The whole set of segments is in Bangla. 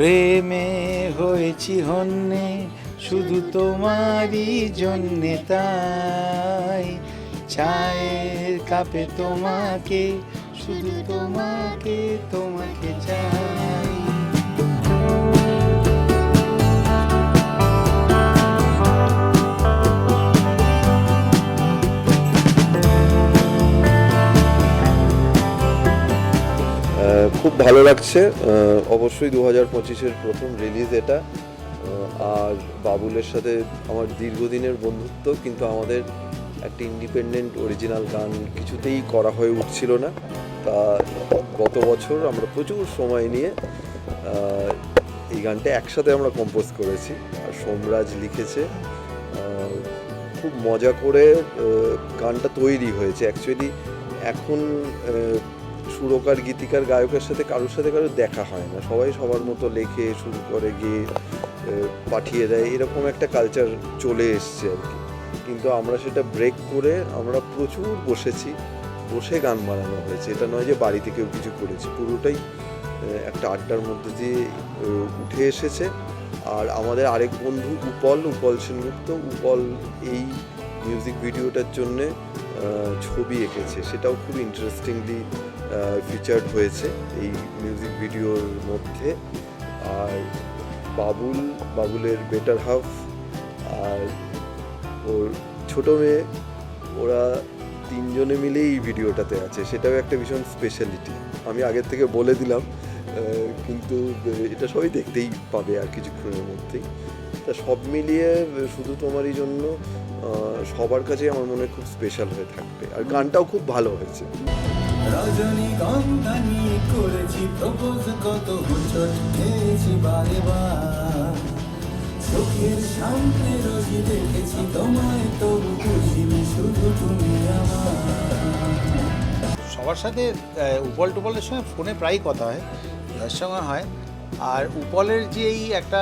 প্রেমে হয়েছি হন্যে শুধু তোমারই জন্যে তাই। চায়ের কাপে তোমাকে শুধু তোমাকে তোমাকে চাই। খুব ভালো লাগছে অবশ্যই দু হাজার পঁচিশের প্রথম রিলিজ এটা আর বাবুলের সাথে আমার দীর্ঘদিনের বন্ধুত্ব, কিন্তু আমাদের একটা ইন্ডিপেন্ডেন্ট অরিজিনাল গান কিছুতেই করা হয়ে উঠছিল না। তা গত বছর আমরা প্রচুর সময় নিয়ে এই গানটা একসাথে আমরা কম্পোজ করেছি। আর সোমরাজ লিখেছে খুব মজা করে গানটা তৈরি হয়েছে। অ্যাকচুয়ালি এখন সুরকার, গীতিকার, গায়কের সাথে কারোর সাথে কারোর দেখা হয় না। সবাই সবার মতো লেখে, শুরু করে, গিয়ে পাঠিয়ে দেয়। এরকম একটা কালচার চলে এসছে আর কি। কিন্তু আমরা সেটা ব্রেক করে আমরা প্রচুর বসেছি, বসে গান বানানো হয়েছে। এটা নয় যে বাড়ি থেকেও কিছু করেছি। পুরোটাই একটা আড্ডার মধ্যে দিয়ে উঠে এসেছে। আর আমাদের আরেক বন্ধু উপল উপল সেনগুপ্ত, উপল এই মিউজিক ভিডিওটার জন্যে ছবি এঁকেছে। সেটাও খুব ইন্টারেস্টিংলি ফিচার্ড হয়েছে এই মিউজিক ভিডিওর মধ্যে। আর বাবুল, বাবুলের বেটার হাফ আর ওর ছোট মেয়ে, ওরা তিনজনে মিলেই এই ভিডিওটাতে আছে। সেটাও একটা ভীষণ স্পেশালিটি আমি আগের থেকে বলে দিলাম কিন্তু এটা সবাই দেখতেই পাবে আর কিছুক্ষণের মধ্যেই। তা সব মিলিয়ে শুধু তোমারই জন্য সবার কাছে আমার মনে খুব স্পেশাল হয়ে থাকবে। আর গানটাও খুব ভালো হয়েছে। রজনীগন্ধা নিয়ে করেছি, প্রপোজ কত হোঁচট খেয়েছি বারে বার। চোখের সামনে রোজই দেখেছি, তোমায় তবু বুঝিনি, শুধু তুমি সবার সাথে উপল টুপলের সঙ্গে ফোনে প্রায়ই কথা হয় জয়ের সঙ্গে হয়। আর উপলের যে এই একটা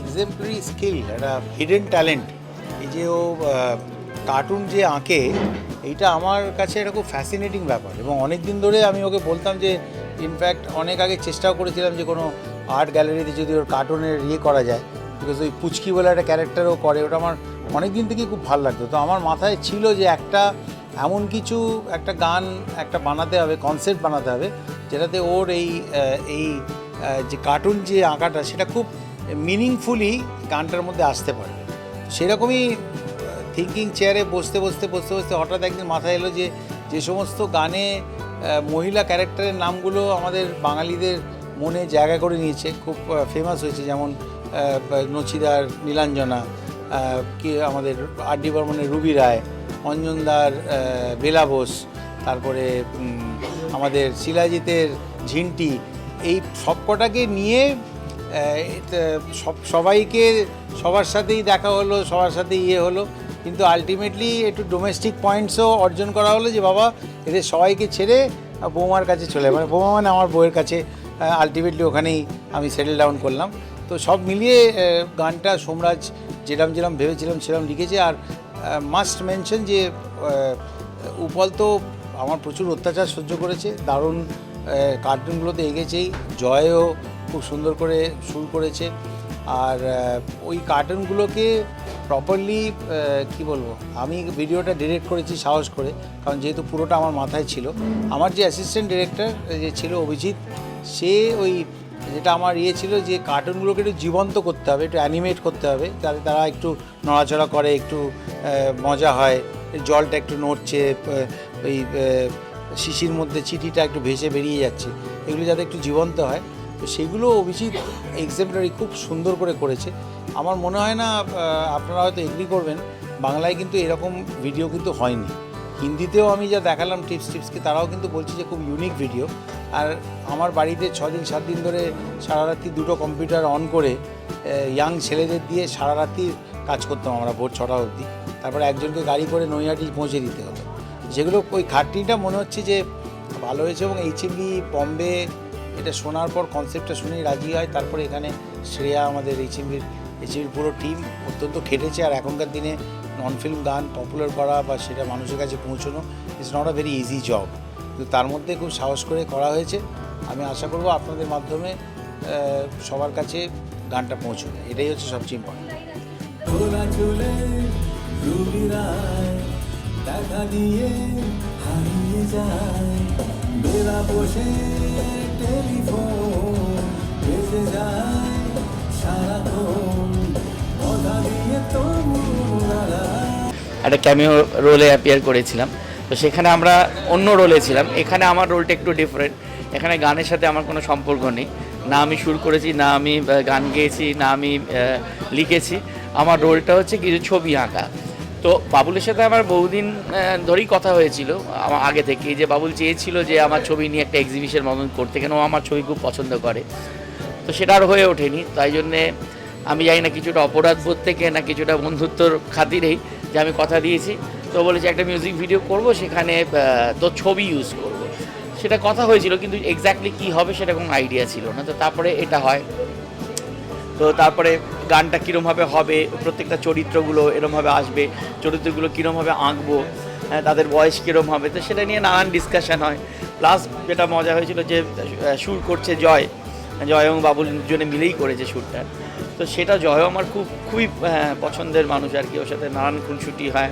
এক্সাম্পলারি স্কিল একটা হিডেন ট্যালেন্ট এই যে ও কার্টুন যে আঁকে এইটা আমার কাছে এটা খুব ফ্যাসিনেটিং ব্যাপার এবং অনেক দিন ধরে আমি ওকে বলতাম যে ইনফ্যাক্ট অনেক আগে চেষ্টাও করেছিলাম যে কোনো আর্ট গ্যালারিতে যদি ওর কার্টুনের ইয়ে করা যায় বিকজ ওই পুচকি বলে একটা ক্যারেক্টারও করে, ওটা আমার অনেক দিন থেকেই খুব ভালো লাগতো। তো আমার মাথায় ছিল যে একটা এমন কিছু, একটা গান একটা বানাতে হবে কনসেপ্ট বানাতে হবে, যেটাতে ওর এই এই যে কার্টুন যে আঁকাটা, সেটা খুব মিনিংফুলি গানটার মধ্যে আসতে পারবে সেরকমই থিঙ্কিং চেয়ারে বসতে বসতে বসতে বসতে হঠাৎ একদিন মাথায় এলো যে যে সমস্ত গানে মহিলা ক্যারেক্টারের নামগুলো আমাদের বাঙালিদের মনে জায়গা করে নিয়েছে। খুব ফেমাস হয়েছে যেমন নচিদার নীলাঞ্জনা কি আমাদের আর ডি বর্মনের রুবি রায়, অঞ্জনদার বেলা বোস, তারপরে আমাদের শিলাজিতের ঝিন্টি, এই সবকটাকে নিয়ে সব, সবাইকে সবার সাথেই দেখা হলো, সবার সাথেই ইয়ে হলো। কিন্তু আলটিমেটলি একটু ডোমেস্টিক পয়েন্টসও অর্জন করা হলো যে বাবা, এদের সবাইকে ছেড়ে বৌমার কাছে চলে মানে বৌমা মানে আমার বউয়ের কাছে আলটিমেটলি ওখানেই আমি সেটেল ডাউন করলাম। তো সব মিলিয়ে গানটা সোমরাজ যেরম যেরম ভেবেছিলাম সেরম লিখেছে। আর মাস্ট মেনশন যে উপল তো আমার প্রচুর অত্যাচার সহ্য করেছে। দারুণ কার্টুনগুলোতে এগেছেই। জয়ও খুব সুন্দর করে শুরু করেছে। আর ওই কার্টুনগুলোকে প্রপারলি কি বলব, আমি ভিডিওটা ডিরেক্ট করেছি সাহস করে, কারণ যেহেতু পুরোটা আমার মাথায় ছিল। আমার যে অ্যাসিস্ট্যান্ট ডিরেক্টর যে ছিল অভিজিৎ, সে ওই যেটা আমার ইয়ে ছিল যে কার্টুনগুলোকে একটু জীবন্ত করতে হবে, একটু অ্যানিমেট করতে হবে, যাতে তারা একটু নড়াচড়া করে, একটু মজা হয়, জলটা একটু নড়ছে ওই শিশির মধ্যে চিঠিটা একটু ভেসে বেরিয়ে যাচ্ছে, এগুলো যাতে একটু জীবন্ত হয়। তো সেগুলো অভিজিৎ এক্সাম্পলারি খুব সুন্দর করে করেছে। আমার মনে হয় না আপনারা হয়তো এগ্রি করবেন, বাংলায় কিন্তু এরকম ভিডিও কিন্তু হয়নি। হিন্দিতেও আমি যা দেখালাম টিপস টিপসকে তারাও কিন্তু বলছে যে খুব ইউনিক ভিডিও আর আমার বাড়িতে ছ দিন সাত দিন ধরে সারা রাত্রি দুটো কম্পিউটার অন করে ইয়াং ছেলেদের দিয়ে সারা রাত্রি কাজ করতাম আমরা ভোর ছটা অবধি। তারপরে একজনকে গাড়ি করে নৈহাটি পৌঁছে দিতে হতো। যেগুলো ওই খাটনিটা মনে হচ্ছে যে ভালো হয়েছে এবং এইচএমবি বম্বে এটা শোনার পর কনসেপ্টটা শুনেই রাজি হয়। তারপরে এখানে শ্রেয়া, আমাদের এইচএমবির এইচএমবির পুরো টিম অত্যন্ত খেটেছে। আর এখনকার দিনে নন ফিল্ম গান পপুলার করা বা সেটা মানুষের কাছে পৌঁছানো it's not a very easy job কিন্তু তার মধ্যে খুব সাহস করে করা হয়েছে। আমি আশা করব আপনাদের মাধ্যমে সবার কাছে গানটা পৌঁছবে এটাই হচ্ছে সবচেয়ে ইম্পর্টেন্ট দেখা দিয়ে হারিয়ে যায়। বসে টেলিফোন যায় সারাক্ষণ কথা দিয়ে একটা ক্যামিও রোলে অ্যাপিয়ার করেছিলাম। তো সেখানে আমরা অন্য রোলে ছিলাম। এখানে আমার রোলটা একটু ডিফারেন্ট এখানে গানের সাথে আমার কোনো সম্পর্ক নেই। না আমি সুর করেছি, না আমি গান গেয়েছি, না আমি লিখেছি। আমার রোলটা হচ্ছে কিছু ছবি আঁকা। তো বাবুলের সাথে আমার বহুদিন ধরেই কথা হয়েছিল আমার আগে থেকে যে বাবুল চেয়েছিল যে আমার ছবি নিয়ে একটা এক্সিবিশন মতন করতে, কেন আমার ছবি খুব পছন্দ করে। তো সেটা আর হয়ে ওঠেনি, তাই জন্যে আমি জানি না কিছুটা অপরাধ বোধ থেকে না কিছুটা বন্ধুত্বর খাতিরেই যে আমি কথা দিয়েছি। তো বলেছি, একটা মিউজিক ভিডিও করব সেখানে তোর ছবি ইউজ করব। সেটা কথা হয়েছিল, কিন্তু এক্স্যাক্টলি কী হবে সেটা কোনো আইডিয়া ছিল না। তো তারপরে এটা হয়। তো তারপরে গানটা কীরমভাবে হবে প্রত্যেকটা চরিত্রগুলো এরমভাবে আসবে চরিত্রগুলো কীরমভাবে আঁকবো হ্যাঁ, তাদের বয়স কীরম হবে তো সেটা নিয়ে নানান ডিসকাশন হয়। প্লাস যেটা মজা হয়েছিল যে সুর করছে জয় জয় এবং বাবুল দুজনে মিলেই করেছে সুরটা। তো সেটা জয় আমার খুব খুবই আহ, পছন্দের মানুষ আর কি ওর সাথে নানান খুনসুটি হয়।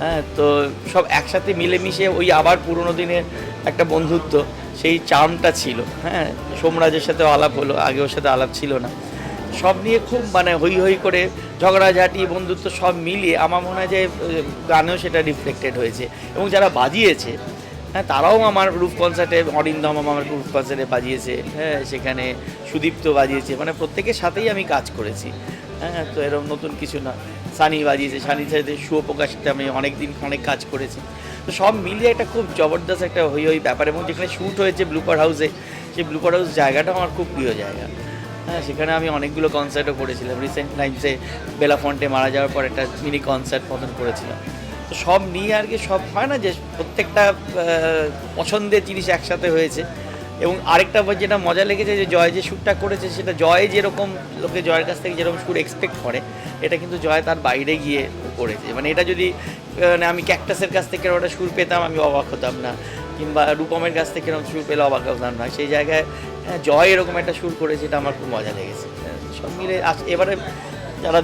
হ্যাঁ তো সব একসাথে মিলেমিশে ওই আবার পুরোনো দিনের একটা বন্ধুত্ব সেই চার্মটা ছিল। হ্যাঁ সোমরাজের সাথেও আলাপ হলো আগে ওর সাথে আলাপ ছিল না। সব নিয়ে খুব মানে হই হই করে ঝগড়াঝাটি বন্ধুত্ব সব মিলিয়ে আমার মনে হয় যে গানেও সেটা রিফ্লেক্টেড হয়েছে। এবং যারা বাজিয়েছে হ্যাঁ তারাও আমার রূপ কনসার্টে অরিন্দম আমার রূপ কনসার্টে বাজিয়েছে হ্যাঁ সেখানে সুদীপ্ত বাজিয়েছে মানে প্রত্যেকের সাথেই আমি কাজ করেছি। হ্যাঁ তো এরকম নতুন কিছু না। সানি বাজিয়েছে, সানির সাথে শুভপ্রকাশতে আমি অনেক দিন অনেক কাজ করেছি। তো সব মিলিয়ে একটা খুব জবরদস্ত একটা হই হই ব্যাপার, এবং যেখানে শ্যুট হয়েছে ব্লুপার হাউসে সেই ব্লুপার হাউস জায়গাটা আমার খুব প্রিয় জায়গা। হ্যাঁ সেখানে আমি অনেকগুলো কনসার্টও করেছিলাম। রিসেন্ট টাইমসে বেলাফন্টে মারা যাওয়ার পর একটা মিনি কনসার্ট মতন করেছিলাম। তো সব নিয়ে আর কি সব হয় না যে প্রত্যেকটা পছন্দের জিনিস একসাথে হয়েছে। এবং আরেকটা যেটা মজা লেগেছে যে জয় যে শ্যুটটা করেছে, সেটা জয় যেরকম লোকে জয়ের কাছ থেকে যেরকম সুর এক্সপেক্ট করে, এটা কিন্তু জয় তার বাইরে গিয়ে করেছে। মানে এটা যদি মানে আমি ক্যাকটাসের কাছ থেকে ওটা সুর পেতাম, আমি অবাক হতাম না। কিংবা রূপমের কাছ থেকে এরকম সুর পেলে অবাক হতাম না। সেই জায়গায় জয় এরকম একটা সুর করে এটা আমার খুব মজা লেগেছে। হ্যাঁ, সব মিলে এবারে যারা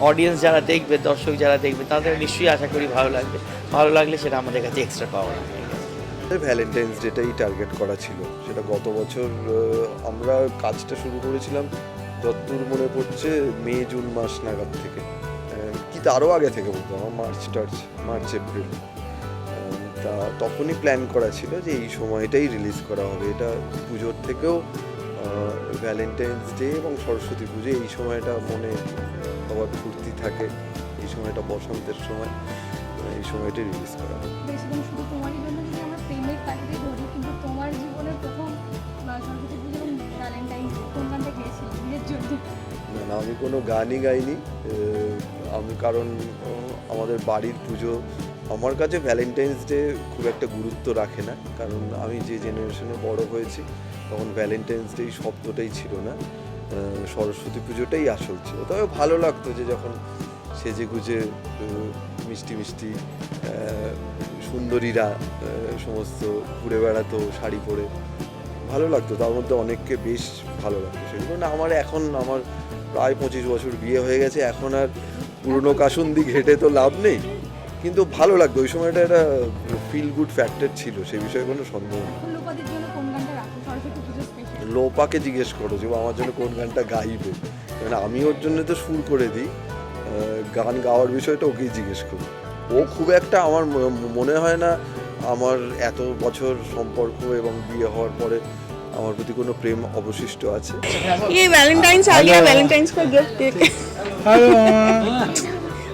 অডিয়েন্স যারা দেখবে দর্শক যারা দেখবে তাদের নিশ্চয়ই আশা করি ভালো লাগবে। ভালো লাগলে সেটা আমাদের কাছে এক্সট্রা পাওয়া ভ্যালেন্টাইন্স ডেটাই টার্গেট করা ছিল। সেটা গত বছর আমরা কাজটা শুরু করেছিলাম যতদূর মনে পড়ছে মে জুন মাস নাগাদ থেকে। আহ, কি তারও আগে থেকে বলতো আমার মার্চ টার্চ মার্চ এপ্রিল তা তখনই প্ল্যান করা ছিল যে এই সময়টাই রিলিজ করা হবে। এটা পুজোর থেকেও ভ্যালেন্টাইন্স ডে এবং সরস্বতী পুজো এই সময়টা মনে সবার ফুর্তি থাকে। এই সময়টা বসন্তের সময় এই সময়টাই রিলিজ করা হবে। তোমার জীবনের প্রথম সরস্বতী পুজো কোন গানটা গিয়েছিল জন্য? না আমি কোনো গানই গাইনি। আমি কারণ আমাদের বাড়ির পুজো আমার কাছে ভ্যালেন্টাইন্স ডে খুব একটা গুরুত্ব রাখে না, কারণ আমি যে জেনারেশনে বড় হয়েছি, তখন ভ্যালেন্টাইন্স ডে শব্দটাই ছিল না। সরস্বতী পুজোটাই আসল ছিল। তবে ভালো লাগতো যে যখন সেজে গুজে মিষ্টি মিষ্টি সুন্দরীরা সমস্ত ঘুরে বেড়াতো, শাড়ি পরে। ভালো লাগতো, তার মধ্যে অনেককে বেশ ভালো লাগতো। সেগুলো না আমার এখন আমার প্রায় পঁচিশ বছর বিয়ে হয়ে গেছে, এখন আর পুরনো কাসুন্দি ঘেটে তো লাভ নেই। কিন্তু ভালো লাগতো ওই সময়টা একটা ফিল গুড ফ্যাক্টর ছিল সে বিষয়ে কোনো সন্দেহ নেই ফুল্লপাতির জন্য কোন গানটা রাখো সরস্বতী পুজো স্পেশাল লোপাকে জিজ্ঞেস করো যে ও আমার জন্য কোন গানটা গাইবে মানে আমি ওর জন্য তো সুর করে দিই আহ, গান গাওয়ার বিষয়টা ওকেই জিজ্ঞেস করি ও খুব একটা আমার ম- মনে হয় না আমার এত বছর সম্পর্ক এবং বিয়ে হওয়ার পরে আমার প্রতি কোনো প্রেম অবশিষ্ট আছে ये वैलेंटाइंस आ गया वैलेंटाइंस का गिफ्ट दे के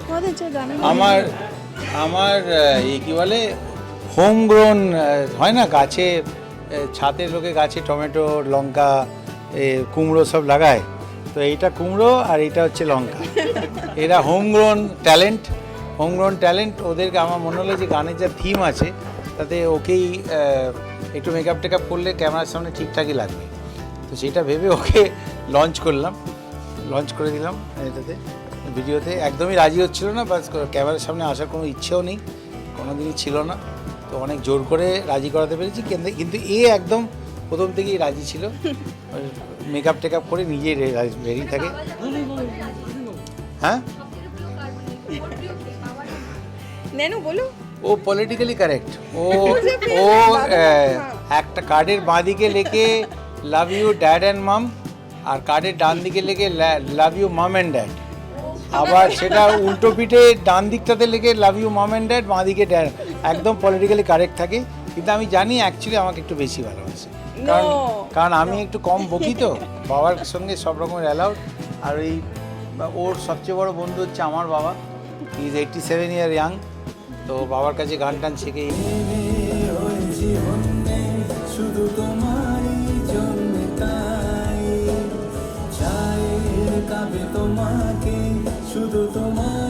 बहुत अच्छा गाना আমার আমার এই কি বলে হোম গ্রোন হয় না গাছে ছাদের লোকে গাছে টমেটো লঙ্কা এ, কুমড়ো সব লাগায়। তো এইটা কুমড়ো আর এইটা হচ্ছে লঙ্কা। এরা home grown talent home grown talent ওদেরকে আমার মনে হলো যে গানের যা থিম আছে তাতে ওকেই একটু মেকআপ টেকআপ করলে ক্যামেরার সামনে ঠিকঠাকই লাগবে। তো সেটা ভেবে ওকে লঞ্চ করলাম। লঞ্চ করে দিলাম এটাতে। ভিডিওতে একদমই রাজি হচ্ছিল না বাস ক্যামেরার সামনে আসার কোনো ইচ্ছেও নেই কোনো দিনই ছিল না। তো অনেক জোর করে রাজি করাতে পেরেছি কিন্তু কিন্তু এ একদম প্রথম থেকেই রাজি ছিল। মেকআপ টেকআপ করে নিজেই রেডি থাকে। হ্যাঁ। নেনু বলো ও পলিটিক্যালি কারেক্ট ও ও একটা কার্ডের বাঁ দিকে লেখে love you dad and mom আর কার্ডের ডান দিকে লেখে love you mom and dad আবার সেটা উল্টো পিঠে ডান দিকটাতে লেগে love you mom and dad বাঁ দিকে ড্যাড একদম পলিটিক্যালি কারেক্ট থাকে। কিন্তু আমি জানি অ্যাকচুয়ালি আমাকে একটু বেশি ভালোবাসে। কারণ কারণ আমি একটু কম বকি তো বাবার সঙ্গে সব রকমের অ্যালাউড আর ওই ওর সবচেয়ে বড় বন্ধু হচ্ছে আমার বাবা। Is eighty seven year young তো বাবার কাছে গান টান শিখে। ওই জীবন নেই শুধু তোমারই জন্য তাই চাই কাবে তোমাকে শুধু তোমার